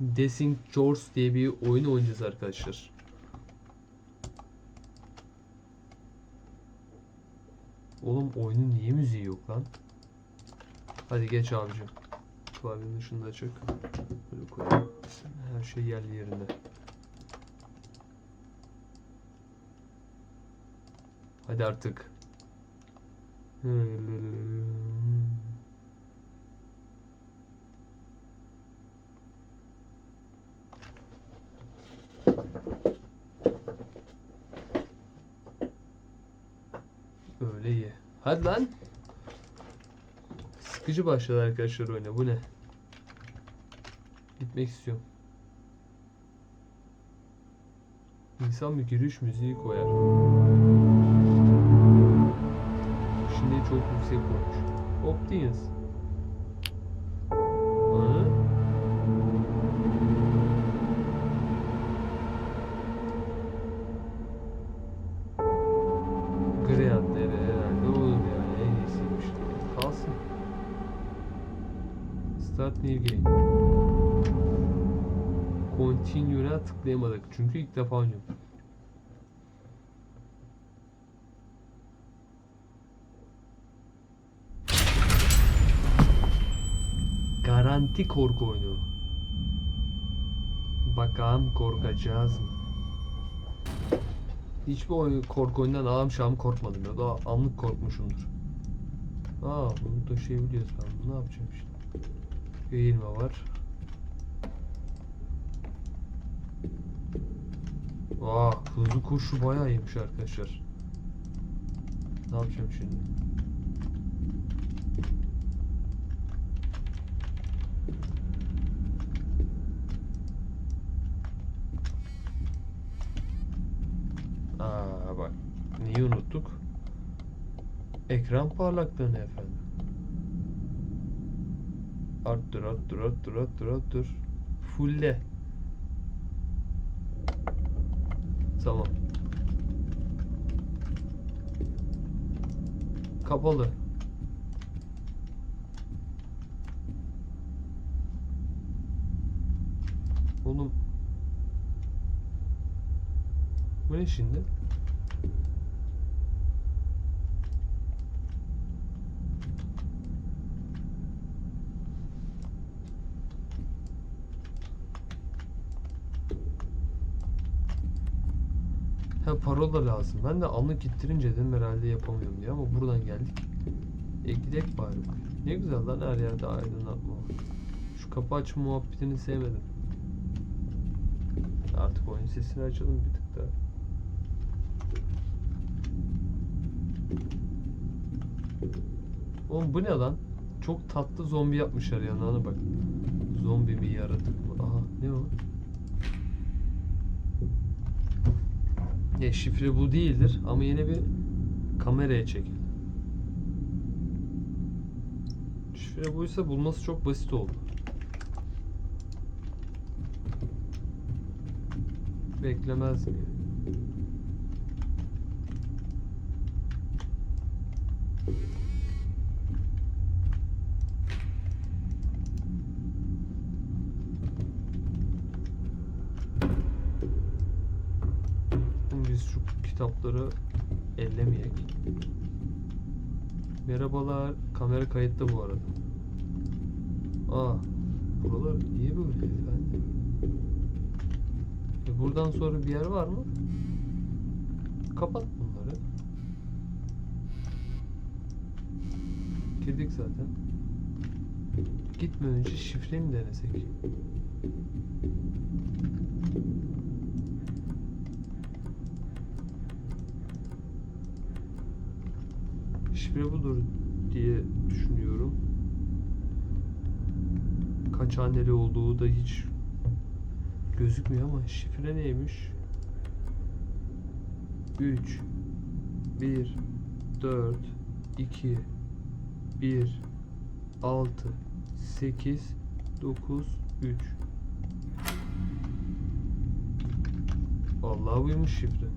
Desing Jaws diye bir oyun oynayacağız arkadaşlar. Oğlum oyunun niye müziği yok lan? Hadi geç abicim. Klavyenin ışığını da açık. Böyle koyalım. Her şey yerli yerinde. Hadi artık. Öyle iyi. Hadi lan. Sıkıcı başladı arkadaşlar oyuna. Bu ne? Gitmek istiyorum. İnsan bir giriş müziği koyar. Şimdi çok yüksek koymuş. Optimus. Start new game. Continue'na tıklayamadık çünkü ilk defa oynuyorum. Garanti korku oyunu. Bakalım korkacağız mı? Hiçbir oyun, korku oyundan ağam şam korkmadım ya da anlık korkmuşumdur. Aa bunu taşıyabiliyoruz ben ne yapacağım şimdi? Eğilme var. Vaa hızlı koşu bayağı iyiymiş arkadaşlar. Ne yapacağım şimdi? Aa bak. Neyi unuttuk? Ekran parlaklığı ne efendim? Arttır, arttır, arttır, arttır, arttır. Fulle. Tamam. Kapalı. Oğlum. Bu ne şimdi? Ha parola lazım. Ben de anlık gittirince dedim herhalde yapamıyorum diye ama buradan geldik. E gidek bari. Ne güzel lan her yerde aydınlatma. Şu kapı açma muhabbetini sevmedim. Artık oyun sesini açalım bir tık daha. Oğlum bu ne lan? Çok tatlı zombi yapmışlar yanına bak. Zombi mi yaratık mı? Aha ne o? Ya şifre bu değildir ama yine bir kameraya çekil. Şifre buysa bulması çok basit oldu. Beklemez mi? Şimdi Biz şu kitapları ellemeyek. Merhabalar. Kamera kayıtta bu arada. Aa. Buralar niye böyle efendim? E buradan sonra bir yer var mı? Kapat bunları. Girdik zaten. Gitmeden önce şifre mi denesek? Şifre budur diye düşünüyorum. Kaç haneli olduğu da hiç gözükmüyor ama şifre neymiş? 3 1 4 2 1 6 8 9 3 Vallahi buymuş şifre.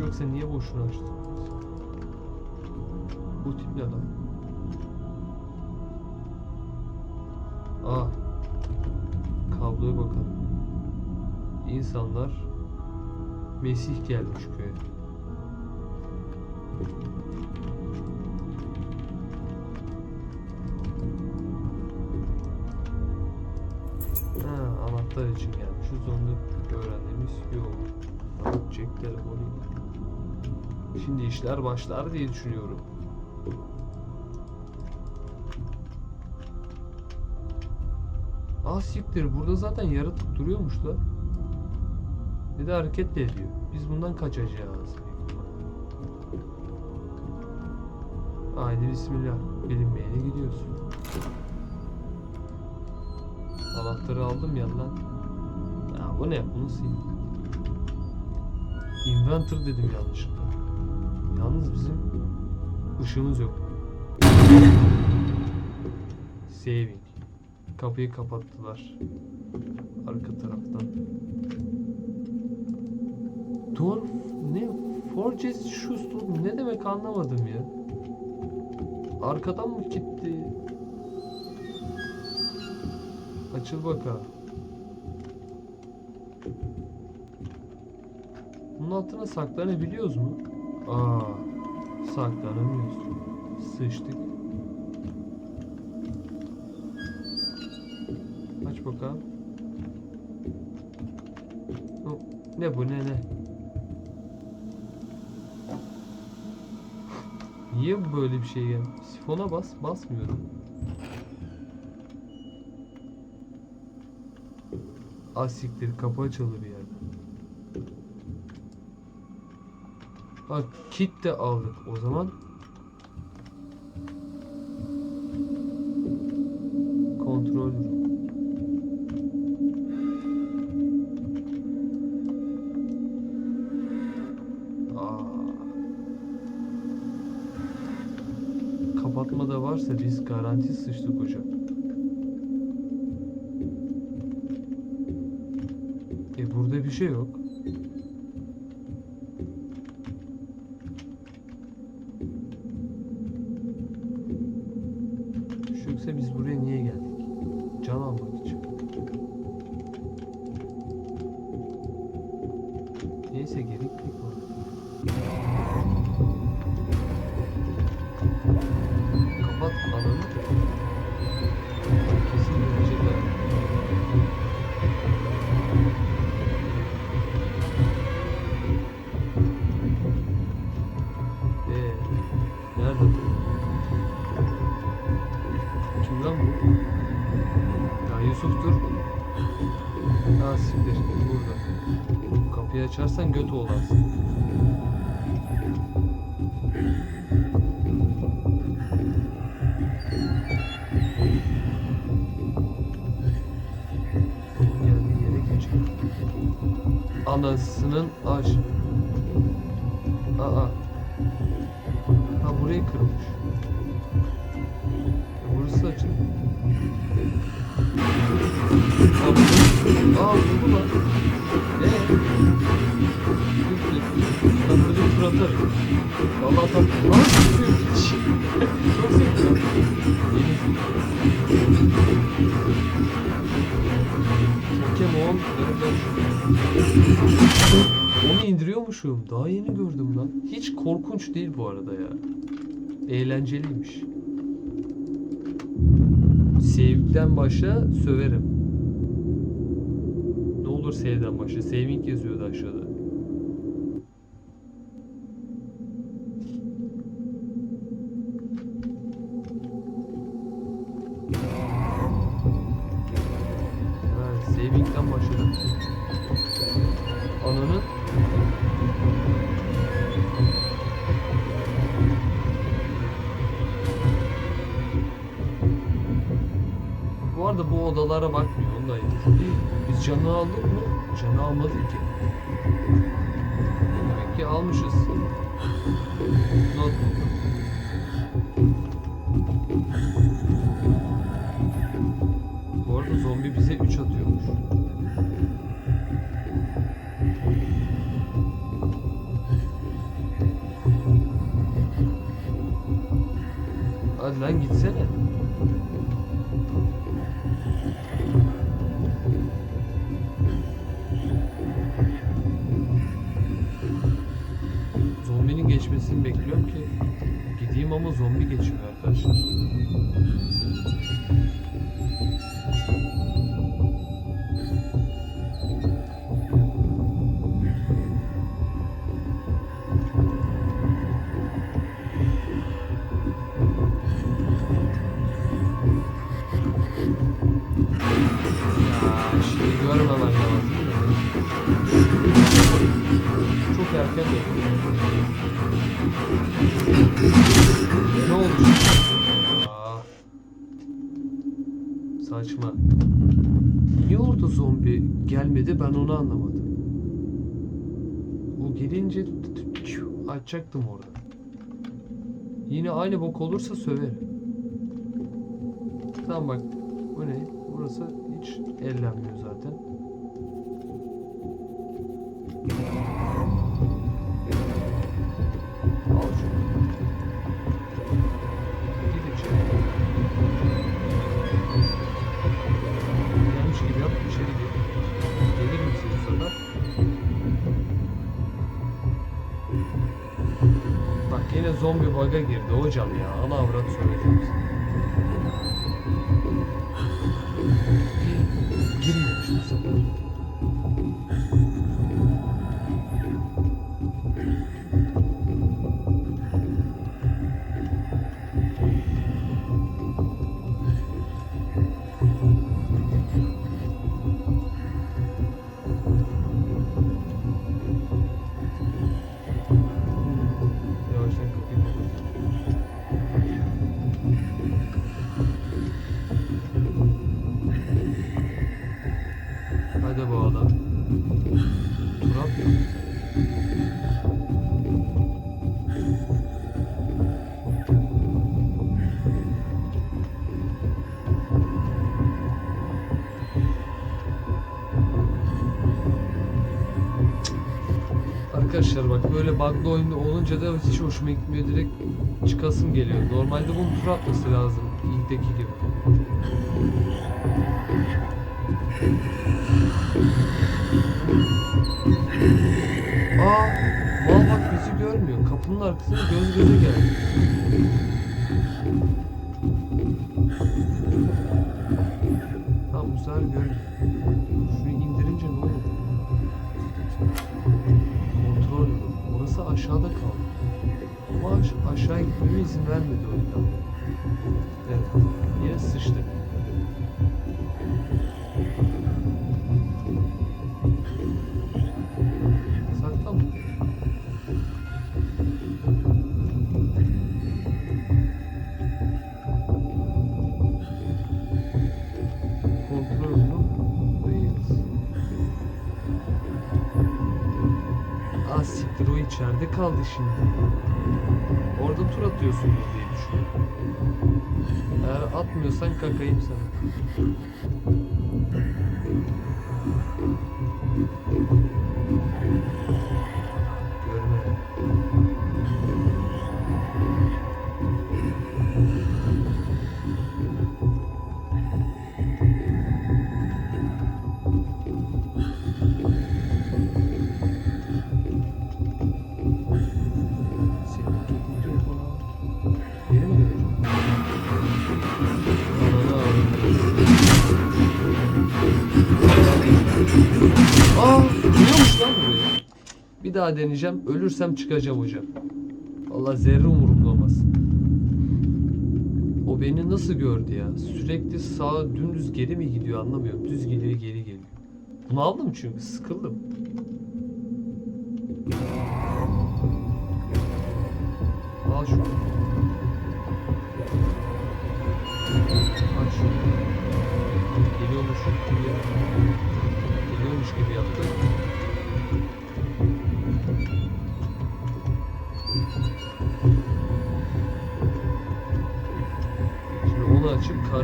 Şey yoksa niye boşuna açtın? Bu tip ne lan? Aa. Kabloya bakalım. İnsanlar Mesih gelmiş köye. Ha, anahtar için gelmişiz. Onu öğrendiğimiz Cep telefonu. Şimdi işler başlar diye düşünüyorum. Ah siktir burada zaten yaratık duruyormuş da. Bir de hareket de ediyor. Biz bundan kaçacağız. Haydi bismillah. Bilinmeyene gidiyoruz. Anahtarı aldım yandan. Ya bu ne? Bunu sil. Inventor dedim yanlışlıkla. Yalnız bizim ışığımız yok. Saving. Kapıyı kapattılar. Arka taraftan. Dwarf ne? Forges shoes ne demek anlamadım ya. Arkadan mı gitti? Açıl bakalım. Bunun altına saklanabiliyoruz mu? Aa, saklanamıyoruz. Sıçtık. Aç bakalım. Ne bu ne ne? Niye böyle bir şey geldi? Sifona bas, basmıyorum. Asiktir kapı açıldı bir Bak kit de aldık o zaman. Kontrol. Kapatma da varsa biz garanti sıçtık hocam. E burada bir şey yok. Kapıyı açarsan göt geç. Anasının aş. Aa. Ha burayı kırmış. Burası açık. Aa, bu- Aa vurdu lan. Atarım. Valla tatlı. Aa sıkıyor. Çok sıkıyor. Pokemon. Onu indiriyormuşum. Daha yeni gördüm lan. Hiç korkunç değil bu arada ya. Eğlenceliymiş. Save'den başla söverim. Ne olur save'den başla. Saving yazıyordu aşağıda. odalara bakmıyor. Onunla Biz canı aldık mı? Canı almadık ki. Demek ki almışız. Not Bu arada zombi bize 3 atıyormuş. Hadi lan gitsene. Ben onu anlamadım. O gelince açacaktım orada. Yine aynı bok olursa söverim. Tamam bak bu ne? Burası hiç ellenmiyor zaten. Girdi hocam ya. Ana avrat söyleyeceğim Arkadaşlar bak böyle bug'lı oyunda olunca da hiç hoşuma gitmiyor direkt çıkasım geliyor. Normalde bunun tur atması lazım ilkteki gibi. Aa, mal bak bizi görmüyor. Kapının arkasına göz göze geldi. Tamam bu sefer görmüyor. Aşağıda kaldı. Ama aş- aşağı gitmeme izin vermedi oyunda. Evet. Yine sıçtık. Şimdi. Orada tur atıyorsunuz diye düşünüyorum. Eğer atmıyorsan kakayım sana. Daha deneyeceğim. Ölürsem çıkacağım hocam. Vallahi zerre umurumda olmaz. O beni nasıl gördü ya? Sürekli sağa dümdüz geri mi gidiyor anlamıyorum. Düz gidiyor geri geliyor. Bunu aldım çünkü sıkıldım. Al şunu.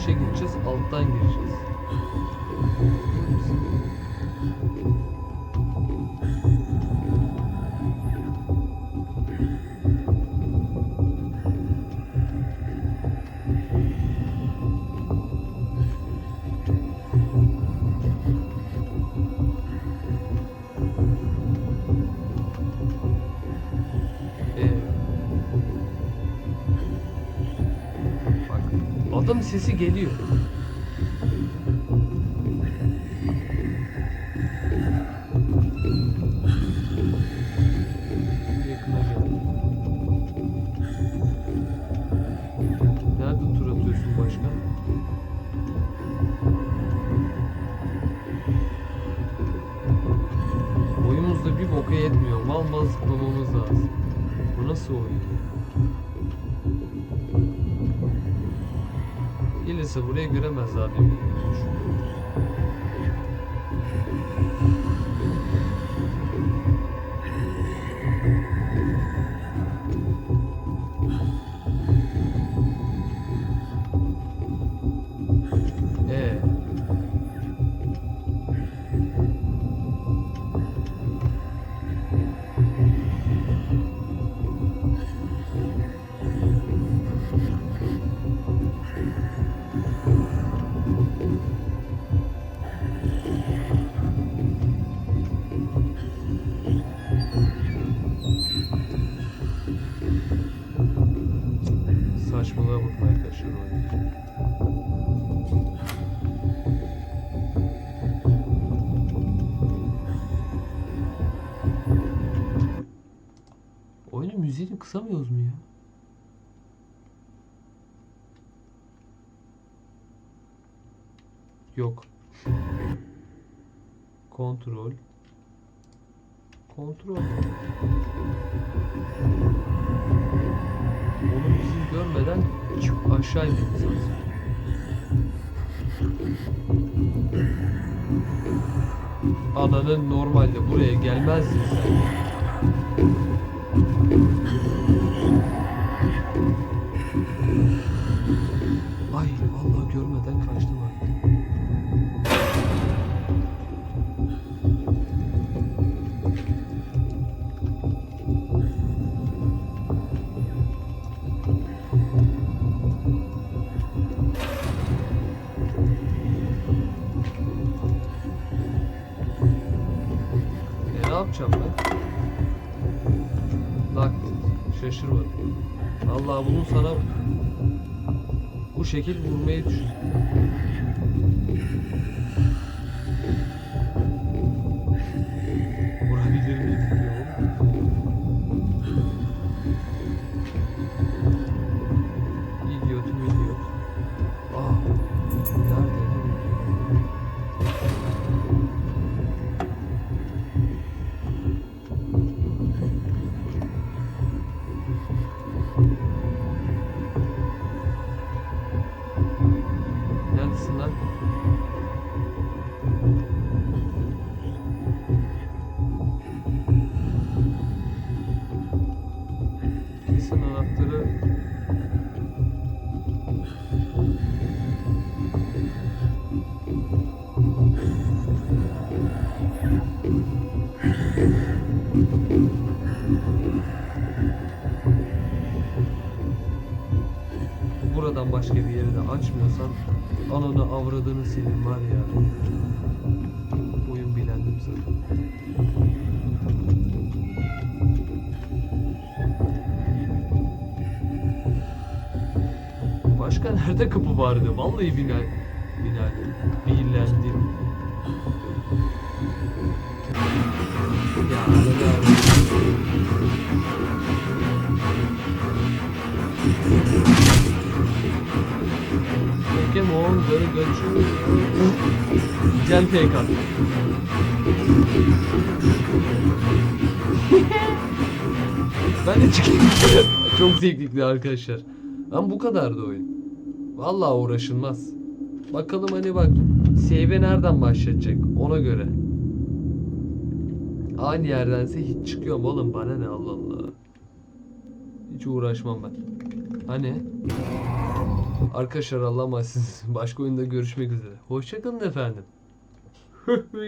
Karşıya gideceğiz. Alttan gireceğiz. Adam sesi geliyor. Bir boka yetmiyor. Mal mal zıplamamız lazım. Bu nasıl oyun? ya? Gelirse buraya göremez abi. Yok. Kontrol. Kontrol. Onu bizim görmeden aşağı inmemiz lazım. Ananın normalde buraya gelmezdin sen. Ay vallahi görmeden kaçtım artık. Şaşırmadım. Allah bunun sana bu şekil vurmayı düşün. Başka bir yeri de açmıyorsan ananı avradını senin var ya. Oyun bilendim zaten. Başka nerede kapı vardı? Vallahi bina bina bilendim. Ya ananı Pokemon geri göçüyor. Cem Peykan. ben de çıkayım. Çok zevkli arkadaşlar. Ama bu kadardı oyun. Vallahi uğraşılmaz. Bakalım hani bak save'e nereden başlayacak ona göre. Aynı yerdense hiç çıkıyorum oğlum bana ne Allah Allah. Hiç uğraşmam ben. Hani? Arkadaşlar Allah'a emanet. Başka oyunda görüşmek üzere. Hoşçakalın efendim.